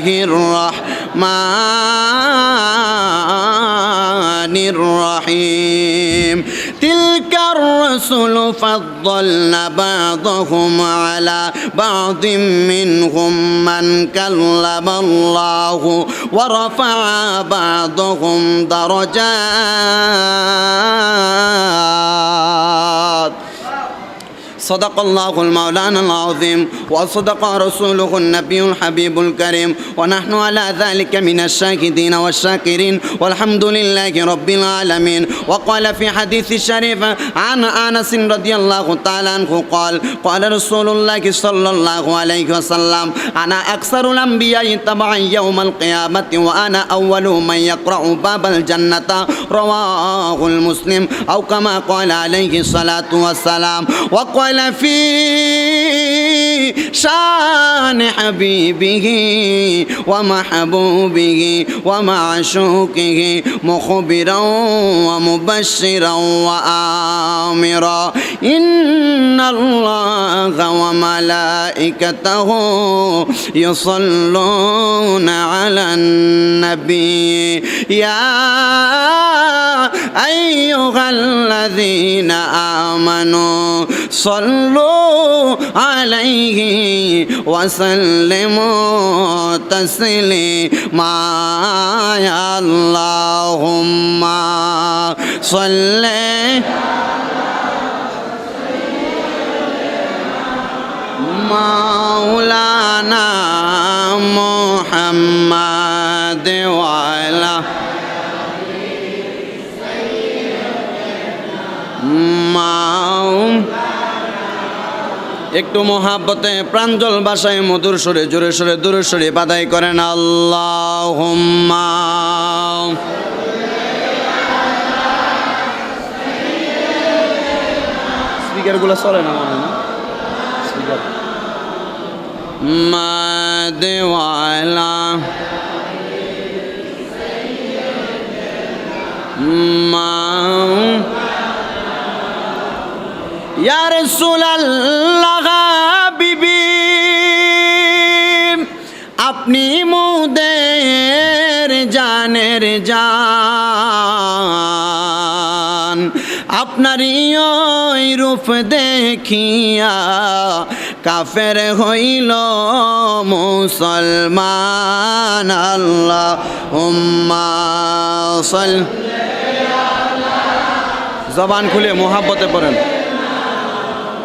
الله الرحمن الرحيم. تلك الرسل فضلنا بعضهم على بعض منهم من كلم الله ورفع بعضهم درجات. صدق الله المولانا العظيم وصدق رسوله النبي الحبيب الكريم ونحن على ذلك من الشاهدين والشاكرين والحمد لله رب العالمين. وقال في حديث الشريف عن أنس رضي الله تعالى عنه قال قال رسول الله صلى الله عليه وسلم أنا أكثر الأنبياء تبعا يوم القيامة وأنا أول من يقرأ باب الجنة رواه المسلم أو كما قال عليه الصلاة والسلام. وقال في شان حبيبه ومحبوبه ومعشوقه مخبرا ومبشرا وآمرا. إن الله وملائكته يصلون على النبي. يا أيها الذين آمنوا صلوا عليه وسلموا تسليما يا اللهم صل مولانا محمد وعلى মাও একটু মহাব্বতে প্রাঞ্জল ভাষায় মধুর সুরে জোরে সুরে দূরে সুরে বাদাই করেন আল্লাহ স্পিকারগুলো চলে না মনে না? স্পিকার। মা ইয়া রাসূলুল্লাহ বিবি, আপনি মুদের জানের জান, আপনারই ওই রূপ দেখিয়া কাফের হইল মুসলমান। আল্লাহ হুম্মা সাল জবান খুলে মোহাব্বতে পড়েন।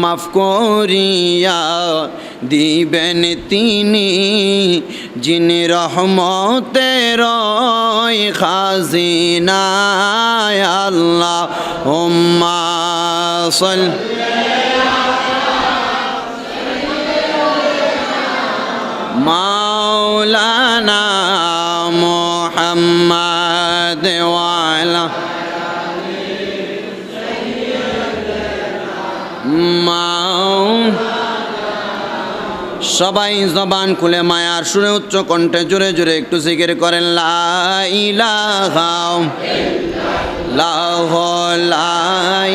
মাফ করিয়া দিবেন তিনি যিনি রহমতের খাজিনায় আল্লাহ। হুম্মা সাল মাওলানা মোহাম্মদ সবাই জবান খুলে মায়ার সুরে উচ্চ কণ্ঠে জোরে জোরে একটু জিকির করেন লাইলাহা লাহ লাই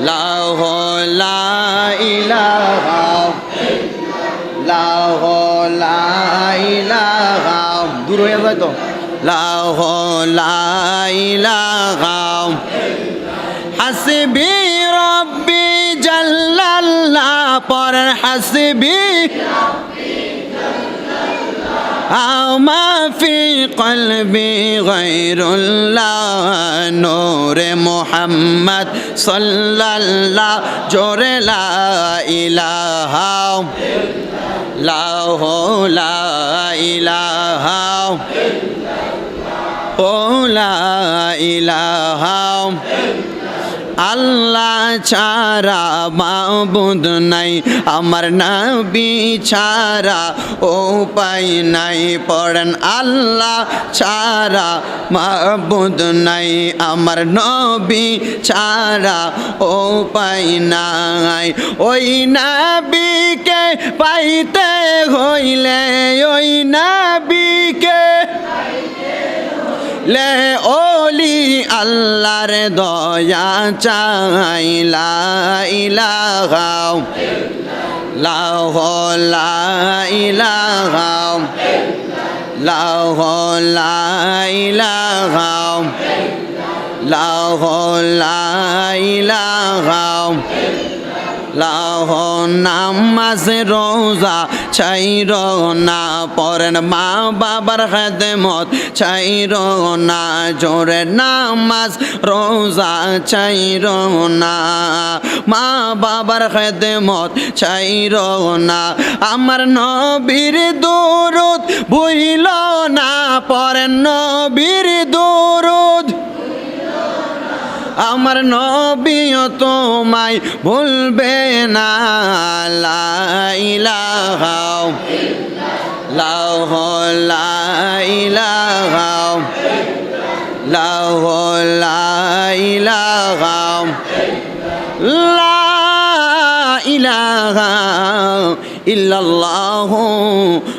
লাহ লাহ তো? লাহ রব্বি জাল্লাল্লাহ পর হাসবি। আমা কলবি গৈরুল্লাহ নূরে মুহাম্মদ সাল্লাল্লাহ, জোরে লা ইলাহা লাহ লা ইলাহা ও লা ইলাহা আল্লাহ ছাড়া মাবুদ নাই, আমার নবী ছাড়া উপায় নাই। পড়েন, আল্লাহ ছাড়া মাবুদ নাই, আমার নবী ছাড়া উপায় নাই। ওই নবীকে পাইতে হইলে, ওই নবীকে লে ওলি আল্লাহর দয়া চাইলা ইলাহা লাহ লা ইলাহা লাহ লা ইলাহা লাহ লা ইলাহা লাহ নামাজ, রোজা ছাইর না পরেন মা বাবার খেদমত ছাইর না, জোরে নামাজ, রোজা ছাইর না, মা বাবার খেদমত ছাইর না। আমার নবীর দুরুদ ভুইল না পরেন নবীর দুরুদ আমার নবীও তোমায় ভুলবে না। লা ইলাহা লাহ লা ইলাহা লাহ লা ইলাহা লা ইল্লাল্লাহু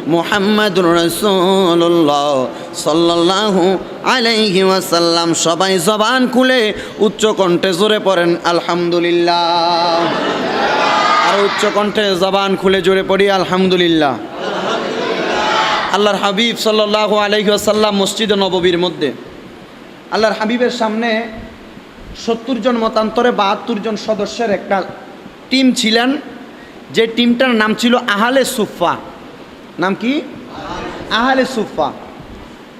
মুহাম্মাদুর রাসূলুল্লাহ সাল্লাল্লাহু আলাইহি ওয়াসাল্লাম। সবাই জবান খুলে উচ্চ কণ্ঠে জোরে পড়েন, আলহামদুলিল্লাহ। আর উচ্চ কণ্ঠে জবান খুলে জোরে পড়ি, আলহামদুলিল্লাহ। আল্লাহর হাবিব সাল্লাল্লাহু আলাইহি ওয়াসাল্লাম মসজিদে নববীর মধ্যে। আল্লাহর হাবিবের সামনে সত্তর জন মতান্তরে বাহাত্তর জন সদস্যের একটা টিম ছিলেন। যে টিমটার নাম ছিল আহালে সুফা নাম কি? আহালে সুফা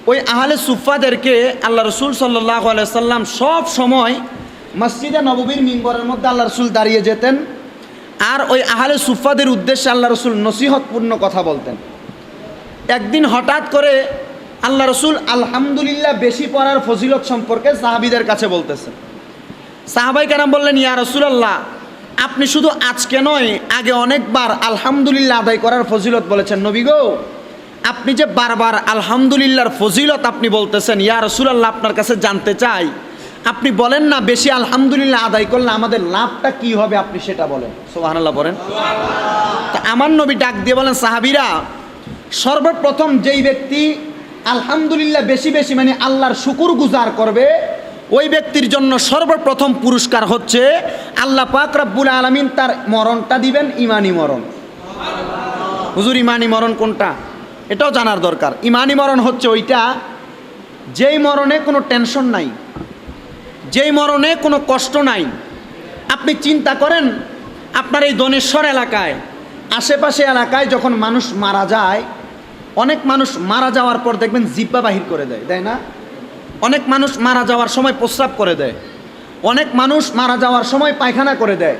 ওই আহালে সুফাদেরকে আল্লাহ রসুল সাল্লাহ সাল্লাম সব সময় মসজিদে নববীর মিম্বরের মধ্যে আল্লাহ রসুল দাঁড়িয়ে যেতেন আর ওই আহালে সুফাদের উদ্দেশ্যে আল্লাহ রসুল নসিহতপূর্ণ কথা বলতেন। একদিন হঠাৎ করে আল্লাহ রসুল আলহামদুলিল্লাহ বেশি পড়ার ফজিলত সম্পর্কে সাহাবিদের কাছে বলতেছেন। সাহাবাই কেন বললেন, ইয়া রসুলাল্লাহ আপনি শুধু আজকে নয়, আগে অনেকবার আলহামদুলিল্লাহ আদায় করার ফজিলত বলেছেন। নবী গো, আপনি যে বারবার আলহামদুলিল্লাহর ফজিলত আপনি বলতেছেন, ইয়া রসুলাল্লাহ, আপনার কাছে জানতে চাই। আপনি বলেন না, বেশি আলহামদুলিল্লাহ আদায় করলে আমাদের লাভটা কি হবে, আপনি সেটা বলেন। সোহানাল্লাহ বলেন। তা আমার নবী ডাক দিয়ে বলেন, সাহাবিরা, সর্বপ্রথম যেই ব্যক্তি আলহামদুলিল্লাহ বেশি বেশি মানে আল্লাহর শুকুর গুজার করবে ওই ব্যক্তির জন্য সর্বপ্রথম পুরস্কার হচ্ছে আল্লাহ পাক রব্বুল আলমিন তার মরণটা দিবেন ইমানি মরণ। হুজুর, ইমানি মরণ কোনটা? এটাও জানার দরকার। ইমানি মরণ হচ্ছে ওইটা, যেই মরণে কোনো টেনশন নাই, যেই মরণে কোনো কষ্ট নাই। আপনি চিন্তা করেন, আপনার এই দনেশ্বর এলাকায়, আশেপাশে এলাকায় যখন মানুষ মারা যায়, অনেক মানুষ মারা যাওয়ার পর দেখবেন জিব্বা বাহির করে দেয়, তাই না? অনেক মানুষ মারা যাওয়ার সময় প্রস্রাব করে দেয়। অনেক মানুষ মারা যাওয়ার সময় পায়খানা করে দেয়।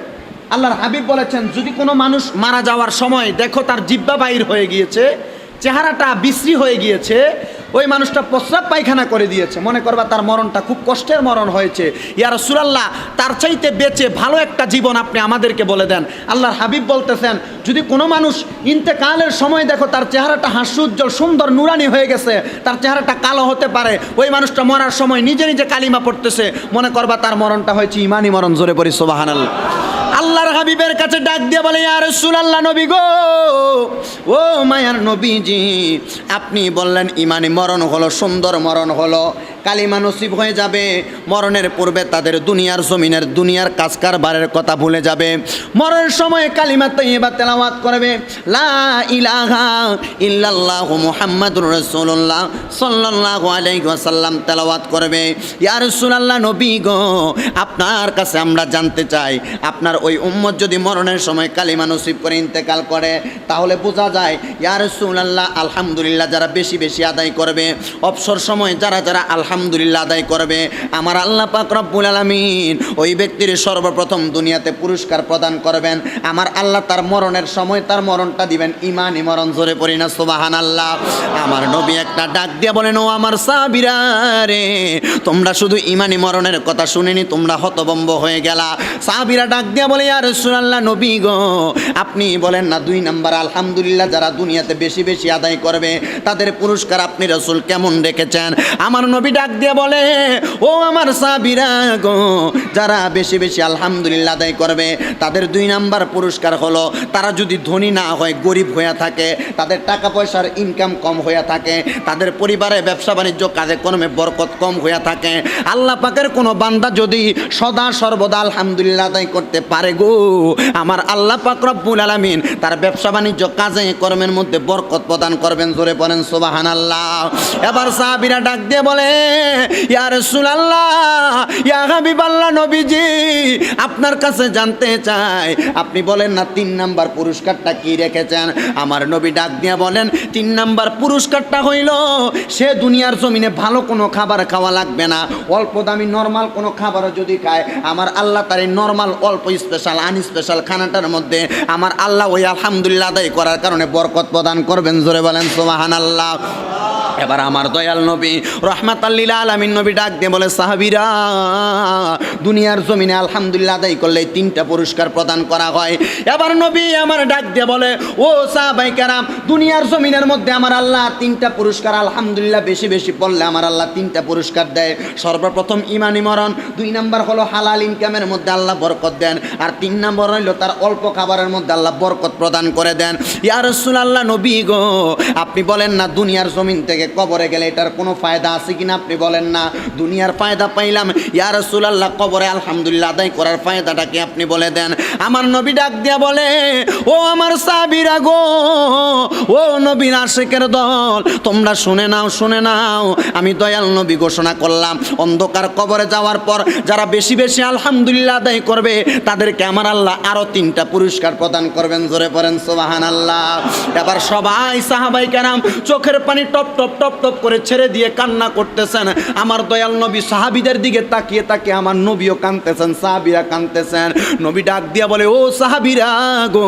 আল্লাহর হাবিব বলেছেন, যদি কোনো মানুষ মারা যাওয়ার সময় দেখো তার জিব্বা বাহির হয়ে গিয়েছে চেহারাটা বিশ্রী হয়ে গিয়েছে, ওই মানুষটা প্রস্রাব পায়খানা করে দিয়েছে। মনে করবা তার মরণটা খুব কষ্টের মরণ হয়েছে। ইয়ার সুরাল্লাহ তার চাইতে বেঁচে ভালো একটা জীবন আপনি আমাদেরকে বলে দেন। আল্লাহর হাবিব বলতেছেন, যদি কোনো মানুষ ইন্তেকালের সময় দেখো তার চেহারাটা হাস্যোজ্জ্বল সুন্দর, নুরানি হয়ে গেছে, তার চেহারাটা কালো হতে পারে, ওই মানুষটা মরার সময় নিজে নিজে কালিমা পড়তেছে, মনে করবা তার মরণটা হয়েছে ইমানি মরণ, জোরে পড়ি সোবাহান আল্লাহর হাবিবের কাছে ডাক দিয়ে বলে আর আল্লাহ নবী গো, ও মায়ার নবীজি, আপনি বললেন, ইমানি মরণ হলো, সুন্দর মরণ হলো। কালিমা নসিব হয়ে যাবে। মরণের পূর্বে তাদের দুনিয়ার জমিনের, দুনিয়ার কাজ কারবারের কথা ভুলে যাবে। মরণের সময় কালিমা তৈবা তেলাওয়াত করবে। লা ইলাহা ইল্লাল্লাহ মুহাম্মাদুর রাসূলুল্লাহ সাল্লাল্লাহু আলাইহি তেলাওয়াত করবে। ইয়া রাসূলুল্লাহ নবী গো, আপনার কাছে আমরা জানতে চাই, আপনার ওই উম্মত যদি মরণের সময় কালিমা নসিব করে ইন্তেকাল করে, তাহলে বোঝা যায়, ইয়া রাসূলুল্লাহ আলহামদুলিল্লাহ যারা বেশি বেশি আদায় করবে। অবসর সময় যারা যারা আলহামদুলিল্লাহ আদায় করবে। আমার আল্লাহ পাক রব্বুল আলামিন ওই ব্যক্তির সর্বপ্রথম দুনিয়াতে পুরস্কার প্রদান করবেন। আমার আল্লাহ তার মরণের সময় তার মরণটা দিবেন। ইমানি মরণ জোরে পড়ি না সুবাহান আল্লাহ আমার নবী একটা ডাক দিয়ে বলেন, ও আমার সাবিরা রে, তোমরা শুধু ইমানি মরণের কথা শুনেনি, তোমরা হতবম্ব হয়ে গেলা। সাবিরা ডাক দিয়ে বলে আর সুনাল্লাহ নবী গো, আপনি বলেন না দুই নাম্বার, আলহামদুলিল্লাহ যারা দুনিয়াতে বেশি বেশি আদায় করবে, তাদের পুরস্কার আপনি রসুল কেমন রেখেছেন? আমার নবী ডাক দিয়ে বলে, ও আমার সাবিরা গো, যারা বেশি বেশি আলহামদুলিল্লাহ আদায় করবে, তাদের দুই নাম্বার পুরস্কার হলো, তারা যদি ধনী না হয়, গরিব হয়ে থাকে, তাদের টাকা পয়সার ইনকাম কম হয়ে থাকে, তাদের পরিবারে ব্যবসা বাণিজ্য কাজে কর্মে বরকত কম হয়ে থাকে, আল্লাহ পাকের কোনো বান্দা যদি সদা সর্বদা আলহামদুলিল্লাহ আদায় করতে পারে গো, আমার আল্লাহ পাক রব্বুল আলামিন তার ব্যবসা বাণিজ্য কাজে কর্মের মধ্যে বরকত প্রদান করবেন, জোরে পড়েন সুবাহান আল্লাহ এবার সাহাবীরা ডাক দিয়ে বলে নবীজি, আপনার কাছে জানতে চাই। আপনি বলেন না, তিন নাম্বার পুরস্কারটা কি রেখেছেন? আমার নবী ডাক দিয়া বলেন, তিন নাম্বার পুরস্কারটা হইল, সে দুনিয়ার জমিনে ভালো কোনো খাবার খাওয়া লাগবে না। অল্প দামি নর্মাল কোনো খাবারও যদি খায়, আমার আল্লাহ তার এই নর্মাল, অল্প স্পেশাল আনস্পেশাল খানাটার মধ্যে আমার আল্লাহ ওই আলহামদুলিল্লাহ আদায় করার কারণে বরকত প্রদান করবেন। জোরে বলেন সোমাহান আল্লাহ এবার আমার দয়াল নবী রহমাত আলমিন নবী ডাক দিয়ে বলে, সাহাবিরা, দুনিয়ার জমিনে আলহামদুলিল্লাহ আদায় করলে তিনটা পুরস্কার প্রদান করা হয়। এবার নবী আমার ডাক দিয়ে বলে, ও সাহাবাই কারাম, দুনিয়ার জমিনের মধ্যে আমার আল্লাহ তিনটা পুরস্কার, আলহামদুলিল্লাহ বেশি বেশি পড়লে আমার আল্লাহ তিনটা পুরস্কার দেয়। সর্বপ্রথম ইমানি মরণ, দুই নম্বর হলো হালাল ইনকামের মধ্যে আল্লাহ বরকত দেন, আর তিন নম্বর হইল তার অল্প খাবারের মধ্যে আল্লাহ বরকত প্রদান করে দেন। ইয়া রাসূলুল্লাহ, নবী গো, আপনি বলেন না দুনিয়ার জমিন থেকে কবরে গেলে এটার কোনো ফায়দা আছে কিনা আপনি বলেন না। দুনিয়ার ফায়দা পাইলাম। ইয়া রাসূলুল্লাহ, কবরে আলহামদুলিল্লাহ আদায় করার ফায়দাটা কি আপনি বলে দেন? আমার নবী ডাক দিয়া বলে, ও আমার সাবিরা গো, ও নবীর আশেকের দল, তোমরা শুনে নাও শুনে নাও, আমি দয়াল নবী ঘোষণা করলাম। অন্ধকার কবরে যাওয়ার পর যারা বেশি বেশি আলহামদুলিল্লাহ আদায় করবে, তাদেরকে আমার আল্লাহ আরও তিনটা পুরস্কার প্রদান করবেন। জোরে পড়েন সোবাহান আল্লাহ এবার সবাই সাহাবাই কেরাম, চোখের পানি টপ টপ টপ টপ করে ছেড়ে দিয়ে কান্না করতেছেন। আমার দয়াল নবী সাহাবিদের দিকে তাকিয়ে তাকিয়ে আমার নবীও কানতেছেন সাহাবিরা কানতেছেন নবী ডাক দিয়া বলে, ও সাহাবিরা গো,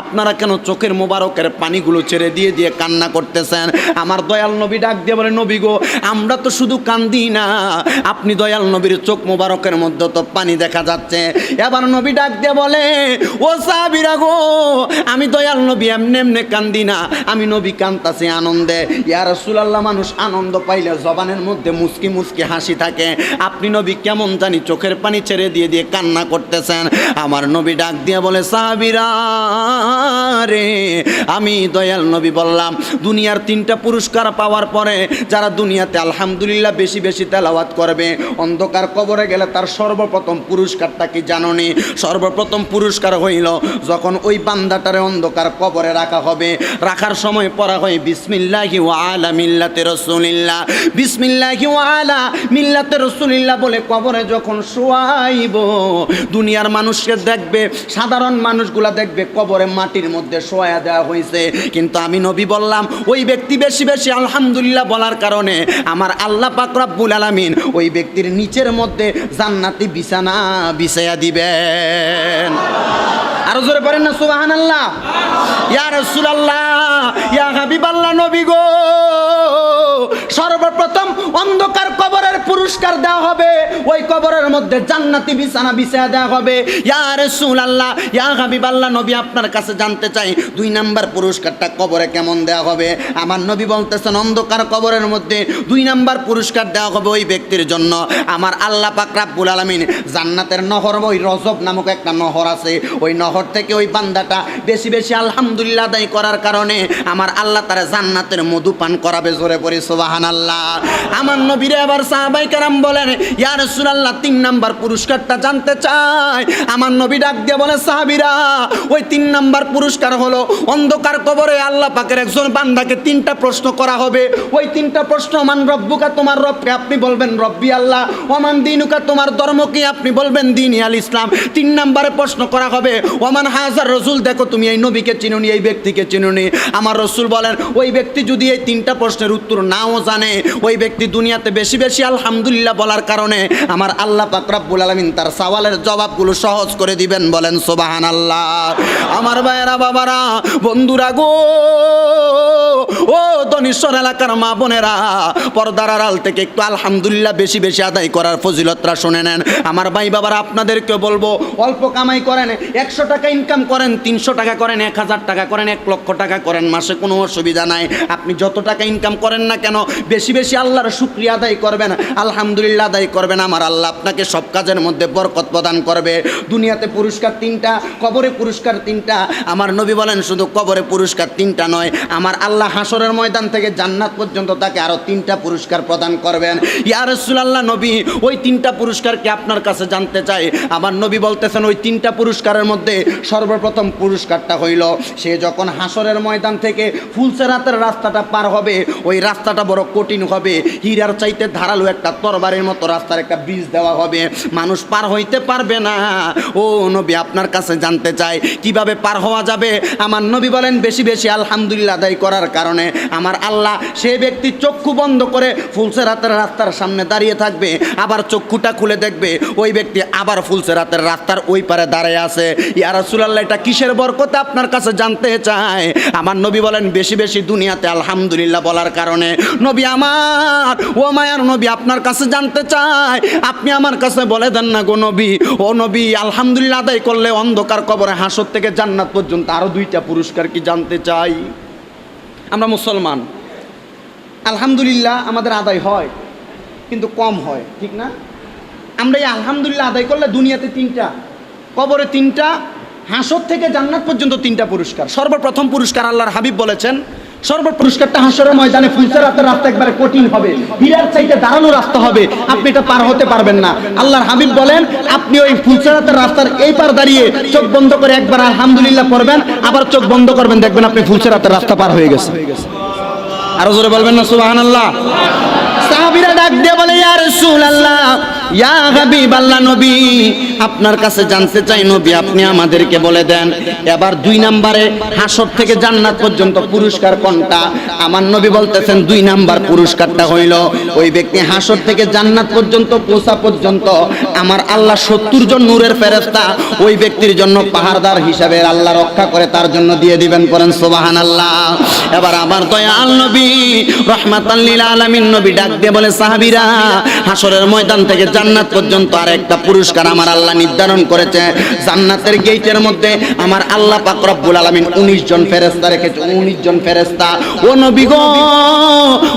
আপনারা কেন চোখের মোবারকের পানিগুলো ছেড়ে দিয়ে দিয়ে কান্না করতেছেন? আমার দয়াল নবী ডাক দিয়ে বলে, নবী গো, আমরা তো শুধু কান্দি না, আপনি দয়াল নবীর চোখ মোবারকের মধ্যে তো পানি দেখা যাচ্ছে। এবার নবী ডাক দিয়ে বলে, ও সাহাবিরা গো, আমি দয়াল নবী এমনি এমনি কান্দি না, আমি নবী কান্তাছি আনন্দে। ইয়া রাসূলুল্লাহ মানুষ আনন্দ পাইলে জবানের মধ্যে মুসকি মুসকি হাসি থাকে। আপনি নবী কেমন জানি চোখের পানি ছেড়ে দিয়ে দিয়ে কান্না করতেছেন। আমার নবী ডাক দিয়ে বলে, সাহাবিরা রে, আমি দয়াল নবী বললাম, দুনিয়ার তিনটা পুরস্কার পাওয়ার পরে যারা দুনিয়াতে আলহামদুলিল্লাহ বেশি বেশি তেলাওয়াত করবে, অন্ধকার কবরে গেলে তার সর্বপ্রথম পুরস্কারটা কি জাননি? সর্বপ্রথম পুরস্কার হইল যখন ওই বান্দাটারে অন্ধকার কবরে রাখা হবে। রাখার সময় পড়া হয়, বিসমিল্লাহি আলা মিল্লাতে রসুলিল্লাহ। বিসমিল্লাহি আলা মিল্লাতে রসুলিল্লাহ বলে কবরে যখন শোয়াইব, দুনিয়ার মানুষকে দেখবে, সাধারণ মানুষগুলা দেখবে কবরে মাটির মধ্যে শোয়া দেওয়া হয়েছে কিন্তু আমি নবী বললাম, ওই ব্যক্তি বেশি বেশি আলহামদুলিল্লাহ বলার কারণে আমার আল্লাহ পাক রব্বুল আলামিন ওই ব্যক্তির নিচের মধ্যে জান্নাতি বিছানা বিছাইয়া দিবেন। আরও জোরে পারেন না, সুবহানাল্লাহ। ইয়া রাসূলুল্লাহ, ইয়া হাবিবাল্লাহ নবী গো। সর্বপ্রথম অন্ধকার কবরের পুরস্কার দেওয়া হবে। ওই কবরের মধ্যে জান্নাতি বিছানা বিছায়া দেওয়া হবে। ইয়া রাসূলুল্লাহ, ইয়া হাবিবাল্লাহ, নবী আপনার কাছে জানতে চাই, দুই নাম্বার পুরস্কারটা কবরে কেমন দেওয়া হবে? আমার নবী বলতেছেন, অন্ধকার কবরের মধ্যে দুই নাম্বার পুরস্কার দেওয়া হবে ওই ব্যক্তির জন্য। আমার আল্লাহ পাক রাব্বুল আলামিন জান্নাতের নহর ওই রজব নামক একটা নহর আছে। ওই নহর থেকে ওই বান্দাটা বেশি বেশি আলহামদুলিল্লাহ আদায় করার কারণে আমার আল্লাহ তারা জান্নাতের মধু পান করাবে জোরে পড়ি সুবাহান আল্লাহ আমার নবীরে আবার সাহাবাই বলেন তিন নাম্বার পুরস্কারটা জানতে চাই। আমার নবী ডাক দিয়ে বলে ওই তিন নাম্বার পুরস্কার হলো অন্ধকার কবরে আল্লাহ পাকের একজন বান্দাকে তিনটা প্রশ্ন করা হবে। ওই তিনটা প্রশ্ন রব্বুকা, তোমার আপনি বলবেন রব্বি আল্লাহ, ওমান দিনুকা, তোমার ধর্ম কি আপনি বলবেন দিন আল ইসলাম? তিন নাম্বারে প্রশ্ন করা হবে, ওমান হাজার রসুল দেখো তুমি এই নবীকে চিনুনি, এই ব্যক্তিকে চিনুনি। আমার রসুল বলেন, ওই ব্যক্তি যদি এই তিনটা প্রশ্নের উত্তর নাও জানে, ওই ব্যক্তি দুনিয়াতে বেশি বেশি আলহামদুলিল্লাহ বলার কারণে আমার আল্লাহ পাকরাবুল আলমিন তার সওয়ালের জবাবগুলো সহজ করে দিবেন, বলেন সোবাহান আল্লাহ আমার ভাইয়েরা, বাবারা, বন্ধুরা গো! ধনেশ্বর এলাকার মা বোনেরা পর্দার আড়াল থেকে একটু আলহামদুলিল্লাহ বেশি বেশি আদায় করার ফজিলতরা শুনে নেন। আমার ভাই বাবারা আপনাদেরকে বলব, অল্প কামাই করেন, একশো টাকা ইনকাম করেন, তিনশো টাকা করেন, এক হাজার টাকা করেন, এক লক্ষ টাকা করেন, মাসে কোনো অসুবিধা নাই। আপনি যত টাকা ইনকাম করেন না কেন, বেশি বেশি আল্লাহর শুক্রিয়া আদায় করবেন, আলহামদুলিল্লাহ আদায় করবেন। আমার আল্লাহ আপনাকে সব কাজের মধ্যে বরকত প্রদান করবে। দুনিয়াতে পুরস্কার তিনটা, কবরে পুরস্কার তিনটা। আমার নবী বলেন, শুধু কবরে পুরস্কার তিনটা নয়, আমার আল্লাহ হাসরের ময়দান থেকে জান্নাত পর্যন্ত তাকে আরও তিনটা পুরস্কার প্রদান করবেন। ইয়া রাসূলুল্লাহ নবী, ওই তিনটা পুরস্কারকে আপনার কাছে জানতে চাই? আমার নবী বলতেছেন, ওই তিনটা পুরস্কারের মধ্যে সর্বপ্রথম পুরস্কারটা হইল, সে যখন হাসরের ময়দান থেকে ফুলসেরাতের রাস্তাটা পার হবে, ওই রাস্তাটা বড় কঠিন হবে। হীরার চাইতে ধারালো একটা তরবারের মতো রাস্তার একটা ব্রিজ দেওয়া হবে। মানুষ পার হইতে পারবে না। ও নবী, আপনার কাছে জানতে চাই, কীভাবে পার হওয়া যাবে? আমার নবী বলেন, বেশি বেশি আলহামদুলিল্লাহ আদায় করার কারণে। আমার আল্লাহ, সে ব্যক্তি চক্ষু বন্ধ করে ফুলসেরাতের রাস্তার সামনে দাঁড়িয়ে থাকবে, আবার চক্ষুটা খুলে দেখবে, ওই ব্যক্তি আবার ফুলসেরাতের রাস্তার ওই পারে দাঁড়িয়ে আছে। ইয়া রাসূলুল্লাহ, এটা কিসের বরকতে আপনার কাছে জানতে চায়? আমার নবী বলেন, বেশি বেশি দুনিয়াতে আলহামদুলিল্লাহ বলার কারণে। নবী আমার, ও মায়ার নবী, আপনার কাছে জানতে চায়। আপনি আমার কাছে বলে দেন না গো নবী। ও নবী, আলহামদুলিল্লাহ আদায় করলে অন্ধকার কবরে হাসর থেকে জান্নাত পর্যন্ত আরও দুইটা পুরস্কার কি জানতে চাই? আমরা মুসলমান। আলহামদুলিল্লাহ আমাদের আদায় হয়, কিন্তু কম হয়, ঠিক না? আমরা এই আলহামদুলিল্লাহ আদায় করলে দুনিয়াতে তিনটা, কবরে তিনটা, হাসর থেকে জান্নাত পর্যন্ত তিনটা পুরস্কার। সর্বপ্রথম পুরস্কার আল্লাহর হাবিব বলেছেন সর্ব পুরস্কারটা হাসরের ময়দানে ফুলসের রাতের রাস্তা একবারে কঠিন হবে, হীরার চাইতে দাঁড়ানো রাস্তা হবে, আপনি এটা পার হতে পারবেন না। আল্লাহর হাবিব বলেন, আপনি ওই ফুলসের রাতের রাস্তার এই পার দাঁড়িয়ে চোখ বন্ধ করে একবার আলহামদুলিল্লাহ পড়বেন, আবার চোখ বন্ধ করবেন, দেখবেন আপনি ফুলসের রাতের রাস্তা পার হয়ে গেছে আরও জোরে বলবেন না সুবাহ আল্লাহ সাহাবিরা ডাক দিয়ে বলে ইয়া রাসূলুল্লাহ নবী, আপনার কাছে জানতে চাই নবী, আপনি আমাদেরকে বলে দেন। এবার দুই হাসর থেকে জান্নাত পর্যন্ত পুরস্কার কোনটা? আমার নবী বলতেছেন দুই নাম্বার পুরস্কারটা হইল, ওই ব্যক্তি হাসর থেকে জান্নাত পর্যন্ত পৌঁছা পর্যন্ত আমার আল্লাহ সত্তর জন নূরের ওই ব্যক্তির জন্য পাহাড়দার হিসাবে আল্লাহ রক্ষা করে তার জন্য দিয়ে দিবেন করেন সোবাহান আল্লাহ এবার আমার দয়াল নবী রহমাতাল্লিল আলামিন নবী ডাক দিয়ে বলে, সাহাবীরা, হাসরের ময়দান থেকে জান্নাত পর্যন্ত আর একটা পুরস্কার আমার আল্লাহ নির্ধারণ করেছে। জান্নাতের গেটের মধ্যে আমার আল্লাহ পাক রব্বুল আলামিন 19 জন ফেরেশতা রেখেছে। 19 জন ফেরেশতা। ও নবী গো,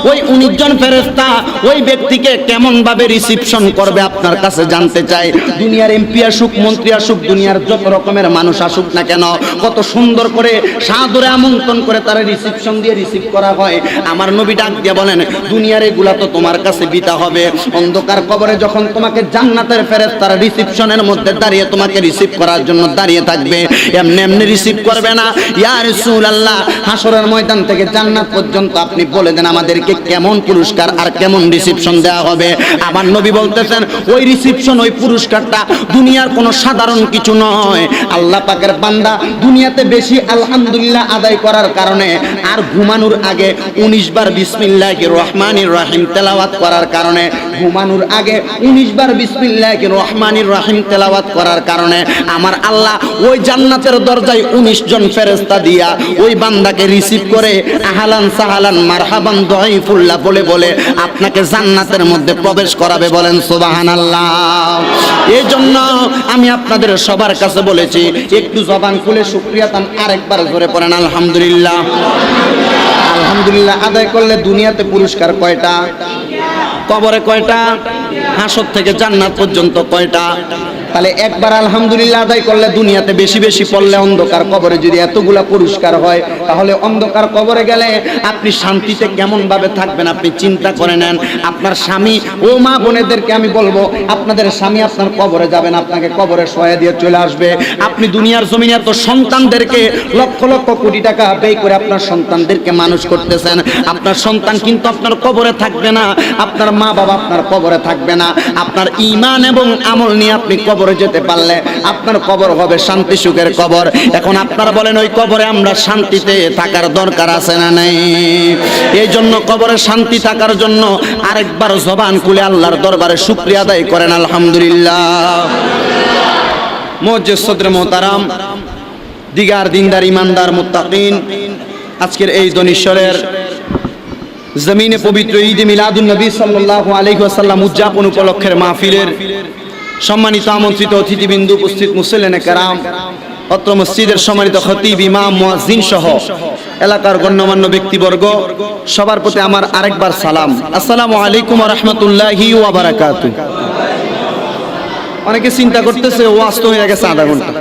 ওই 19 জন ফেরেশতা, ওই ব্যক্তিকে কেমন ভাবে রিসিপশন করবে আপনার কাছে জানতে চাই। দুনিয়ার এমপি আসুক, মন্ত্রী আসুক, দুনিয়ার যত রকমের মানুষ আসুক না কেন, কত সুন্দর করে সাদরে আমন্ত্রণ করে তারা রিসিপশন দিয়ে রিসিভ করা হয়। আমার নবী ডাক দিয়ে বলেন, দুনিয়ার এগুলা তো তোমার কাছে বিতা হবে। অন্ধকার কবরে যখন তোমাকে জান্নাতের ফেরেস তারা রিসিপশনের মধ্যে দাঁড়িয়ে তোমাকে রিসিভ করার জন্য দাঁড়িয়ে থাকবে। এমনি এমনি রিসিভ করবে না। ইয়া রাসূলুল্লাহ হাসরের ময়দান থেকে জান্নাত পর্যন্ত আপনি বলে দেন আমাদেরকে কেমন পুরস্কার আর কেমন রিসিপশন দেওয়া হবে। আমার নবী বলতেছেন, ওই রিসিপশন ওই পুরস্কারটা দুনিয়ার কোনো সাধারণ কিছু নয়। আল্লাহ পাকের বান্দা দুনিয়াতে বেশি আলহামদুলিল্লাহ আদায় করার কারণে আর ঘুমানোর আগে উনিশ বার বিসমিল্লাহ রহমানির রাহিম তেলাওয়াত করার কারণে ঘুমানোর আগে উনিশ বার বিসমিল্লাহ রহমানির রাহিম তেলাওয়াত করার কারণে আমার আল্লাহ ওই জান্নাতের দরজায় উনিশ জন ফেরেস্তা দিয়া ওই বান্দাকে রিসিভ করে আহালান সাহালান মারহাবান দহিফুল্লাহ বলে বলে আপনাকে জান্নাতের মধ্যে প্রবেশ করাবে বলেন সোবাহান আল্লাহ এই জন্য আমি আপনাদের সবার কাছে বলেছি, একটু জবান খুলে শুক্রিয়া তান আরেকবার ধরে পড়েন, আলহামদুলিল্লাহ। আলহামদুলিল্লাহ, আদায় করলে দুনিয়াতে পুরস্কার কয়টা? কবরে কয়টা? হাসর থেকে জান্নাত পর্যন্ত কয়টা? তাহলে একবার আলহামদুলিল্লাহ আদায় করলে দুনিয়াতে বেশি বেশি পড়লে অন্ধকার কবরে যদি এতগুলা পুরস্কার হয়, তাহলে অন্ধকার কবরে গেলে আপনি শান্তিতে কেমন ভাবে থাকবেন আপনি চিন্তা করে নেন। আপনার স্বামী, ও মা বোনেদেরকে আমি বলব, আপনাদের স্বামী আপনার কবরে যাবেন, আপনাকে কবরে সহায় দিয়ে চলে আসবে। আপনি দুনিয়ার জমিনে তো সন্তানদেরকে লক্ষ লক্ষ কোটি টাকা ব্যয় করে আপনার সন্তানদেরকে মানুষ করতেছেন। আপনার সন্তান কিন্তু আপনার কবরে থাকবে না, আপনার মা বাবা আপনার কবরে থাকবে না। আপনার ইমান এবং আমল নিয়ে আপনি কবরে যেতে পারলে আপনার কবর হবে শান্তি সুখের কবর। এখন আপনারা বলেন, ওই কবরে আমরা শান্তিতে থাকার দরকার আছে না নাই? এই জন্য কবরে শান্তি থাকার জন্য আরেকবার জবান খুলে আল্লাহর দরবারে শুক্রিয়া আদায় করেন, আলহামদুলিল্লাহ। মসজিদ মোহতারাম, দিগার দিনদার, ইমানদার, মুত্তাকিন, আজকের এই দনিশ্বরের জমিনে পবিত্র ঈদ মিলাদুন নবী সাল্লাল্লাহু আলাইহি ওয়াসাল্লাম উদযাপন উপলক্ষের মাহফিলের সম্মানিত আমন্ত্রিত অতিথিবৃন্দ, উপস্থিত মুসল্লিনে কারাম, অত্র মসজিদের সম্মানিত খতিব, ইমাম, মুয়াজ্জিন সহ এলাকার গণ্যমান্য ব্যক্তিবর্গ, সবার প্রতি আমার আরেকবার সালাম। আসসালামু আলাইকুম রাহমাতুল্লাহি ওয়া বারাকাতুহু। অনেকে চিন্তা করতেছে ও আস্ত হয়ে গেছে আধা ঘণ্টা।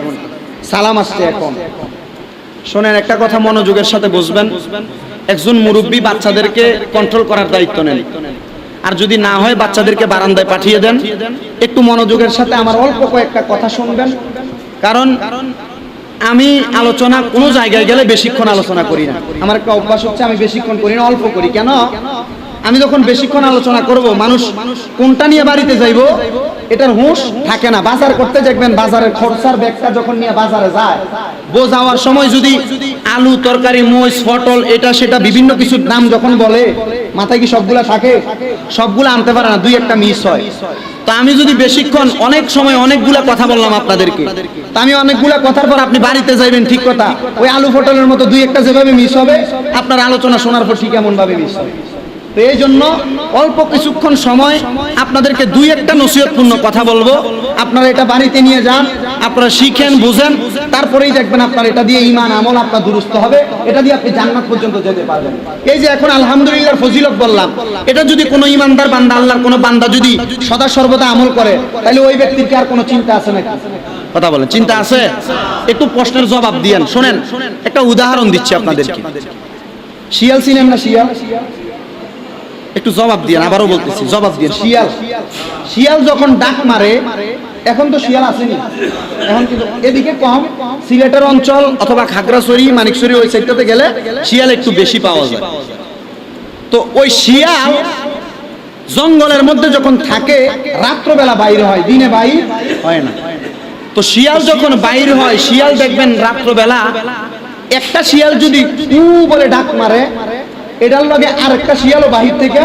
সালাম আসছে এখন। শোনেন, একটা কথা মনোযোগের সাথে বুঝবেন। একজন মুরব্বী বাচ্চাদেরকে কন্ট্রোল করার দায়িত্ব নেন। আর যদি না হয় বাচ্চাদেরকে বারান্দায় পাঠিয়ে দেন। একটু মনোযোগের সাথে আমার অল্প কয়েকটা কথা শুনবেন। কারণ আমি আলোচনা কোনো জায়গায় গেলে বেশিক্ষণ আলোচনা করি না। আমার একটা অভ্যাস হচ্ছে, আমি বেশিক্ষণ করি না, অল্প করি। কেন? আমি যখন বেশিক্ষণ আলোচনা করব, মানুষ কোনটা নিয়ে বাড়িতে যাইব, এটার হুঁশ থাকে না। বাজার করতে দেখবেন, বাজারের খরচার ব্যাগটা যখন নিয়ে বাজারে যায় বো যাওয়ার সময় যদি আলু, তরকারি মোষ পটল, এটা, সেটা, বিভিন্ন কিছুর দাম যখন বলে মাথায় কি সবগুলা থাকে? সবগুলো আনতে পারে না, দুই একটা মিস হয়। তো আমি যদি বেশিক্ষণ অনেক সময় অনেকগুলা কথা বললাম আপনাদেরকে, তা আমি অনেকগুলা কথার পর আপনি বাড়িতে যাইবেন, ঠিক কথা? ওই আলু পটলের মতো দুই একটা যেভাবে মিস হবে, আপনার আলোচনা শোনার পর ঠিক এমন ভাবে মিস হবে। এই জন্য অল্প কিছুক্ষণ সময় আপনাদেরকে দুই একটা নসিহতপূর্ণ কথা বলব। আপনারা এটা বাড়িতে নিয়ে যান, আপনারা শিখেন, বুঝেন, তারপরেই দেখবেন আপনার এটা দিয়ে ইমান আমল আপনার দুরুস্ত হবে। এটা দিয়ে আপনি জান্নাত পর্যন্ত যেতে পারবেন। এই যে এখন আলহামদুলিল্লাহ ফজিলত বললাম, এটা যদি কোনো ইমানদার বান্দা, আল্লাহর কোনো বান্দা যদি সদা সর্বদা আমল করে, তাহলে ওই ব্যক্তির কি আর কোনো চিন্তা আছে নাকি? কথা বলেন, চিন্তা আছে? একটু প্রশ্নের জবাব দিয়েন, শোনেন, একটা উদাহরণ দিচ্ছি আপনাদেরকে। শিয়াল চিনেন না শিয়াল? একটু জবাব দিয়ে আবারও বলতেছি, জবাব দিয়ে শিয়াল শিয়াল যখন ডাক মারে, এখন তো শিয়াল আসেনি। এখন কিন্তু এদিকে কম, সিলেটের অঞ্চল অথবা খাগড়াছড়ি, মানিকছড়ি ওই সাইডটাতে গেলে শিয়াল একটু বেশি পাওয়া যায়। তো ওই শিয়াল জঙ্গলের মধ্যে যখন থাকে, রাত্রবেলা বাইরে হয়, দিনে বাইর হয় না। তো শিয়াল যখন বাইর হয়, শিয়াল দেখবেন রাত্রবেলা একটা শিয়াল যদি উ বলে ডাক মারে এটার লগে আরেকটা শিয়ালও বাহির থেকে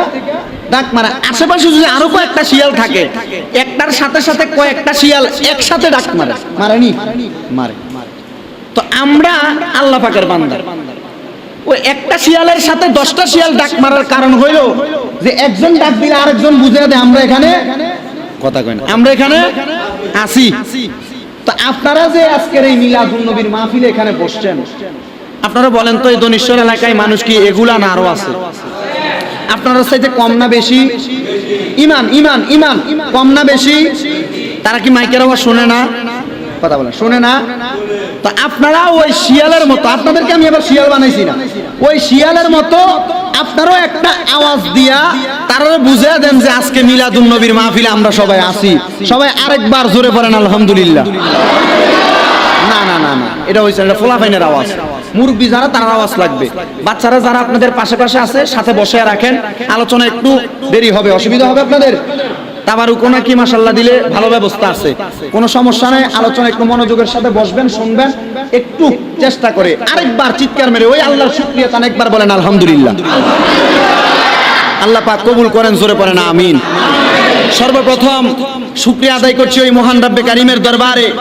ডাক মারে। আশেপাশে যদি আরও কয়েকটা শিয়াল থাকে, একটার সাথে সাথে কয়েকটা শিয়াল একসাথে ডাক মারে। মারেনি? মারে। তো আমরা আল্লাহ পাকের বান্দা। ওই একটা শিয়ালের সাথে দশটা শিয়াল ডাক মারার কারণ হইল যে একজন ডাক দিলে আরেকজন বুঝে দেয়, আমরা এখানে কথা কই না। আমরা এখানে আসি। তো আপনারা যে আজকের এই মিলাদুন নবীর মাহফিলে এখানে বসছেন আপনারা বলেন তো এই দনিশ্বর এলাকায় মানুষ কি এগুলা না আরও আছে? আপনারা চাইতে কম না বেশি? ইমান ইমান ইমান, কম না বেশি? তারা কি মাইকের আওয়াজ শোনে না? কথা বলেন, শোনে না? তো আপনারা ওই শিয়ালের মতো, আপনাদেরকে আমি এবার শিয়াল বানাইছি না। ওই শিয়ালের মতো আপনারও একটা আওয়াজ দিয়া তারা বুঝে দেন যে আজকে মিলাদুন নবীর মাহফিলে আমরা সবাই আসি সবাই আরেকবার জোরে পড়েন, আলহামদুলিল্লাহ। না না না না। এটা হয়েছে এটা আওয়াজ। যারা তার আওয়াজ লাগবে। বাচ্চারা যারা আপনাদের পাশে আছে, সাথে বসে রাখেন। আলোচনা একটু দেরি হবে, অসুবিধা হবে আপনাদের? তাবারুকো নাকি মাসাল্লাহ দিলে ভালো ব্যবস্থা আছে। কোনো সমস্যা আলোচনা একটু মনোযোগের সাথে বসবেন, শুনবেন। একটু চেষ্টা করে। আরেকবার চিৎকার মেরে, ওই আল্লাহর শুক্রিয়া তান একবার বলেন, আলহামদুলিল্লাহ। আল্লাহ পাক কবুল করেন, জোরে পড়েন, আমিন। সর্বপ্রথম শুক্রিয়া আদায় করছি ওই মহান রব্বে কারিমের দরবারে।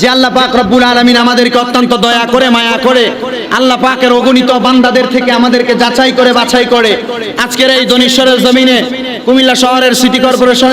যে আল্লাহ পাক রব্বুল আলমিন আমাদেরকে অত্যন্ত দয়া করে, মায়া করে, আল্লাহ পাকের অগণিত বান্দাদের থেকে আমাদেরকে যাচাই করে, বাছাই করে। আজকের এই দনিশ্বরের জমিনে কুমিল্লা শহরের সিটি কর্পোরেশনের